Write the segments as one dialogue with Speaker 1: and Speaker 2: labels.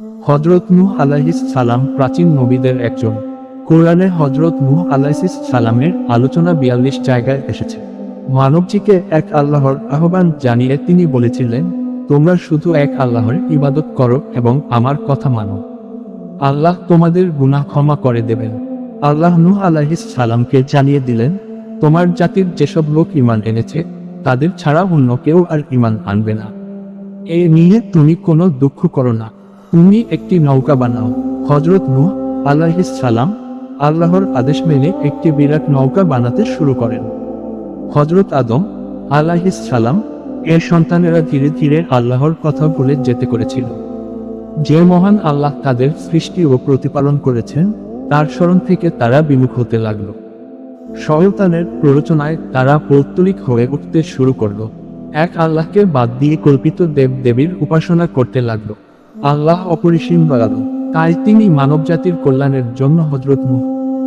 Speaker 1: হজরত নূহ আলাহিস সালাম প্রাচীন নবীদের একজন। কোরআনে হজরত নূহ আলাহিস সালামের আলোচনা বিয়াল্লিশ জায়গায় এসেছে। মানবজিকে এক আল্লাহর আহ্বান জানিয়ে তিনি বলেছিলেন, তোমরা শুধু এক আল্লাহর ইবাদত করো এবং আমার কথা মানো। আল্লাহ তোমাদের গুনাহ ক্ষমা করে দেবেন। আল্লাহ নূহ আলাহিস সালামকে জানিয়ে দিলেন, তোমার জাতির যেসব লোক ইমান এনেছে, তাদের ছাড়া অন্য কেউ আর ইমান আনবে না। এ নিয়ে তুমি কোনো দুঃখ করো না। তুমি একটি নৌকা বানাও। হজরত নূহ আলাইহিস সালাম আল্লাহর আদেশ মেনে একটি বিরাট নৌকা বানাতে শুরু করেন। হজরত আদম আলাইহিস সালাম এর সন্তানেরা ধীরে ধীরে আল্লাহর কথা বলে যেতে করেছিল। যে মহান আল্লাহ তাদের সৃষ্টি ও প্রতিপালন করেছেন, তার স্মরণ থেকে তারা বিমুখ হতে লাগল। শয়তানের প্ররোচনায় তারা পৌত্তলিক হয়ে উঠতে শুরু করল। এক আল্লাহকে বাদ দিয়ে কল্পিত দেব দেবীর উপাসনা করতে লাগল। আল্লাহ অপরিসীম বাড়ালো তাই তিনি মানবজাতির কল্যাণের জন্য হজরত মুহ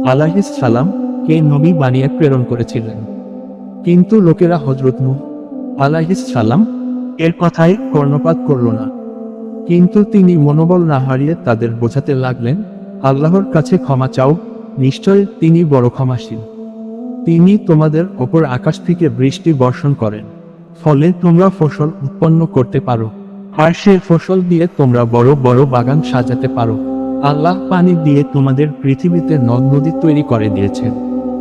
Speaker 1: আলাহিস সালাম কে নবী বানিয়ে প্রেরণ করেছিলেন। কিন্তু লোকেরা হজরত মুহ আলাহিস সালাম এর কথায় কর্ণপাত করল না। কিন্তু তিনি মনোবল না হারিয়ে তাদের বোঝাতে লাগলেন, আল্লাহর কাছে ক্ষমা চাও, নিশ্চয় তিনি বড় ক্ষমাশীল। তিনি তোমাদের ওপর আকাশ থেকে বৃষ্টি বর্ষণ করেন, ফলে তোমরা ফসল উৎপন্ন করতে পারো। আর সে ফসল দিয়ে তোমরা বড় বড় বাগান সাজাতে পারো। আল্লাহ পানি দিয়ে তোমাদের পৃথিবীতে নদ নদী তৈরি করে দিয়েছেন।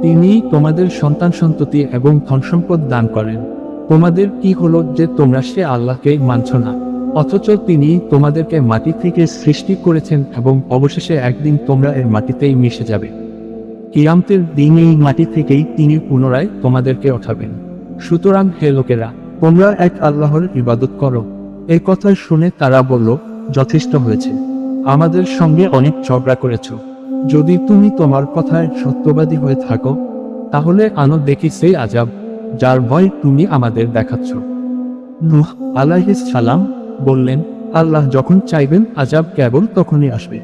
Speaker 1: তিনি তোমাদের সন্তান সন্ততি এবং ধনসম্পদ দান করেন। তোমাদের কি হলো যে তোমরা সে আল্লাহকে মানছ না? অথচ তিনি তোমাদেরকে মাটি থেকে সৃষ্টি করেছেন এবং অবশেষে একদিন তোমরা এর মাটিতেই মিশে যাবে। কিয়ামতের দিন এই মাটি থেকেই তিনি পুনরায় তোমাদেরকে ওঠাবেন। সুতরাং হে লোকেরা, তোমরা এক আল্লাহর ইবাদত করো। এই কথা শুনে তারা বলল, যথেষ্ট হয়েছে। আমাদের সঙ্গে অনেক ঝগড়া করেছ। যদি তুমি তোমার কথায় সত্যবাদী হয়ে থাকো, তাহলে আনো দেখি সেই আজাব, যার ভয় তুমি আমাদের দেখাচ্ছ। নুহ আলাইহিস সালাম বললেন, আল্লাহ যখন চাইবেন, আজাব কেবল তখনই আসবে।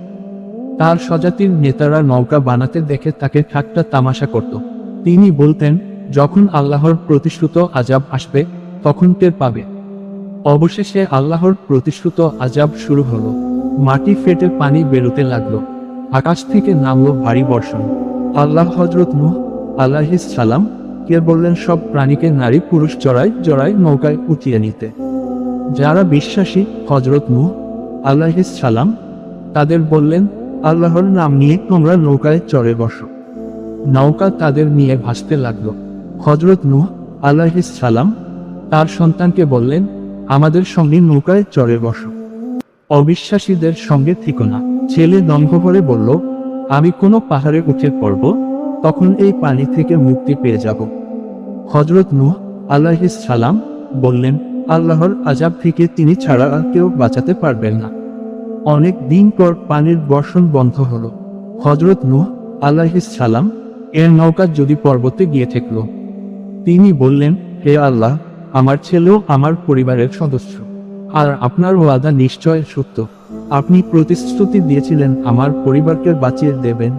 Speaker 1: তার স্বজাতির নেতারা নৌকা বানাতে দেখে তাকে ঠাট্টা তামাশা করত। তিনি বলতেন, যখন আল্লাহর প্রতিশ্রুত আজাব আসবে, তখন টের পাবে। অবশেষে আল্লাহর প্রতিশ্রুত আজাব শুরু হলো। মাটি ফেটে পানি বেরোতে লাগল। আকাশ থেকে নামলো ভারী বর্ষণ। আল্লাহ হজরত নূহ আল্লাহিস সালাম কে বললেন, সব প্রাণীকে নারী পুরুষ জড়াই জড়াই নৌকায় উঠিয়ে নিতে। যারা বিশ্বাসী হজরত নূহ আল্লাহিস সালাম, তাদের বললেন, আল্লাহর নাম নিয়ে তোমরা নৌকায় চড়ে বসো। নৌকা তাদের নিয়ে ভাসতে লাগল। হজরত নুহ আল্লাহিস সালাম তার সন্তানকে বললেন আমাদের সঙ্গে নৌকায় চড়ে বসো। অবিশ্বাসীদের সঙ্গে থিকো না। ছেলে দম্ভ করে বলল, আমি কোনো পাহাড়ে উঠে পড়ব, তখন এই পানি থেকে মুক্তি পেয়ে যাব। হজরত নূহ আল্লাহিস সালাম বললেন, আল্লাহর আজাব থেকে তিনি ছাড়া আর কেউ বাঁচাতে পারবেন না। অনেক দিন পর পানির বর্ষণ বন্ধ হলো। হজরত নূহ আল্লাহিস সালাম এর নৌকা যদি পর্বতে গিয়ে ঠেকল তিনি বললেন, হে আল্লাহ আমার ছেলেও আমার পরিবারের সদস্য। আর আপনার ওয়াদা নিশ্চয় সত্য। আপনি প্রতিশ্রুতি দিয়েছিলেন আমার পরিবারকে বাঁচিয়ে দেবেন।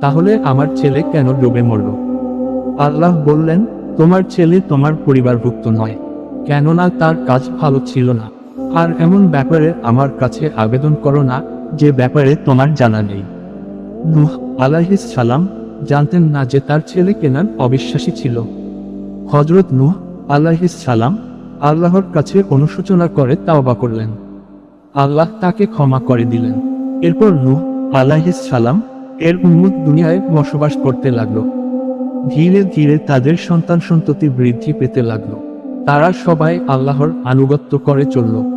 Speaker 1: তাহলে আমার ছেলে কেন ডুবে মরল? আল্লাহ বললেন, তোমার ছেলে তোমার পরিবারভুক্ত নয়। কেননা তার কাজ ভালো ছিল না। আর এমন ব্যাপারে আমার কাছে আবেদন করো না, যে ব্যাপারে তোমার জানা নেই। নুহ আলাইহিস সালাম জানতেন না যে তার ছেলে কেনান অবিশ্বাসী ছিল। হজরত নূহ আলাইহিস সালাম আল্লাহর কাছে অনুশোচনা করে তাওবা করলেন। আল্লাহ তাকে ক্ষমা করে দিলেন। এরপর নূহ আলাইহিস সালাম এর উন্মুখ দুনিয়ায় বসবাস করতে লাগল। ধীরে ধীরে তাদের সন্তান সন্ততি বৃদ্ধি পেতে লাগল। তারা সবাই আল্লাহর আনুগত্য করে চলল।